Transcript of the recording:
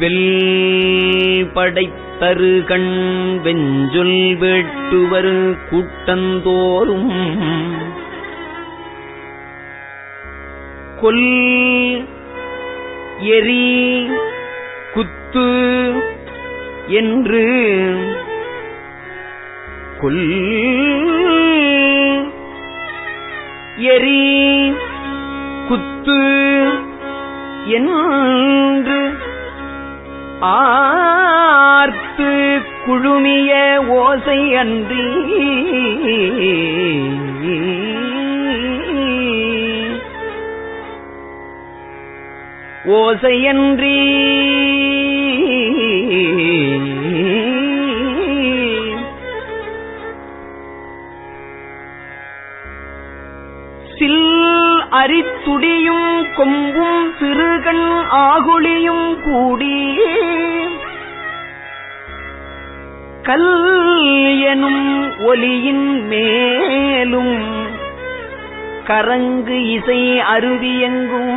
Well படைத்தரு கண் வெஞ்சொல் வேட்டுவர் கூட்டந்தோறும். கொல் எரி குத்து என்று கொல் எரி குத்து என்று ஆர்த்து குழுமிய ஓசை அன்றி. ஓசையன்றி சில் அரித்துடியும் கொம்பும் சிறுகண் ஆகுளியும் கூடியே கல் எனும் ஒலியின் மேலும் கரங்கு இசை அருவியெங்கும்